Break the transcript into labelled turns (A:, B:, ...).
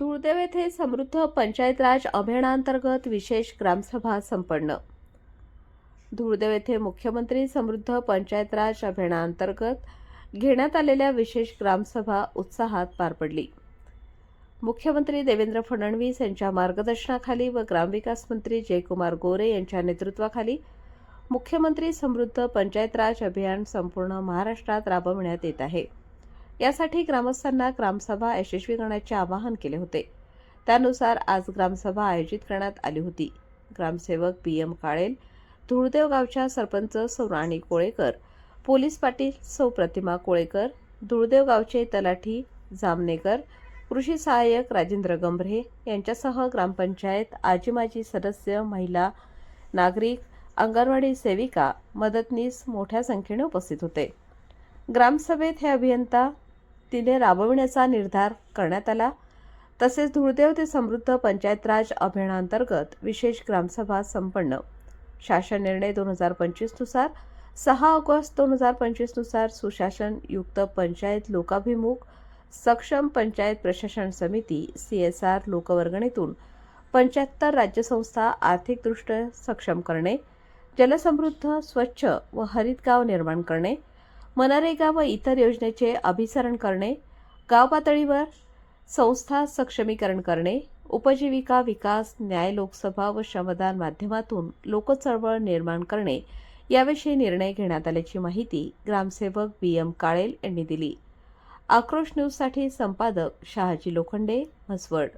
A: तुळदेव येथे समृद्ध पंचायत राज अभियानांतर्गत विशेष ग्रामसभा संपन्न. धुळदेव येथे मुख्यमंत्री समृद्ध पंचायत राज अभियानांतर्गत घेण्यात आलेल्या विशेष ग्रामसभा उत्साहात पार पडली. मुख्यमंत्री देवेंद्र फडणवीस यांच्या मार्गदर्शनाखाली व ग्रामविकास मंत्री जयकुमार गोरे यांच्या नेतृत्वाखाली मुख्यमंत्री समृद्ध पंचायत राज अभियान संपूर्ण महाराष्ट्रात राबविण्यात येत आहे. यासाठी ग्रामस्थांना ग्रामसभा यशस्वी करण्याचे आवाहन केले होते. त्यानुसार आज ग्रामसभा आयोजित करण्यात आली होती. ग्रामसेवक पी एम काळेल धुळदेव गावच्या सरपंच सौ राणी कोळेकर पोलीस पाटील सौ प्रतिमा कोळेकर धुळदेव गावचे तलाठी जामनेकर कृषी सहाय्यक राजेंद्र गंभरे यांच्यासह ग्रामपंचायत आजी माजी सदस्य महिला नागरिक अंगणवाडी सेविका मदतनीस मोठ्या संख्येने उपस्थित होते. ग्रामसभेत हे अभियंता तिने राबविण्याचा निर्धार करण्यात आला. तसेच धुळदेव ते समृद्ध पंचायत राज अभियानांतर्गत विशेष ग्रामसभा संपन्न. शासन निर्णय दोन हजार पंचवीसनुसार सहा ऑगस्ट दोन हजार पंचवीसनुसार सुशासन युक्त पंचायत लोकाभिमुख सक्षम पंचायत प्रशासन समिती सी एस आर लोकवर्गणीतून पंच्याहत्तर राज्यसंस्था आर्थिकदृष्ट्या सक्षम करणे जलसमृद्ध स्वच्छ व हरित गाव निर्माण करणे मनरेगा व इतर योजनेचे अभिसरण करणे गाव पातळीवर संस्था सक्षमीकरण करणे उपजीविका विकास न्याय लोकसभा व श्रमदान माध्यमातून लोकचळवळ निर्माण करणे याविषयी निर्णय घेण्यात आल्याची माहिती ग्रामसेवक बी एम काळेल यांनी दिली. आक्रोश न्यूजसाठी संपादक शहाजी लोखंडे म्हसवड.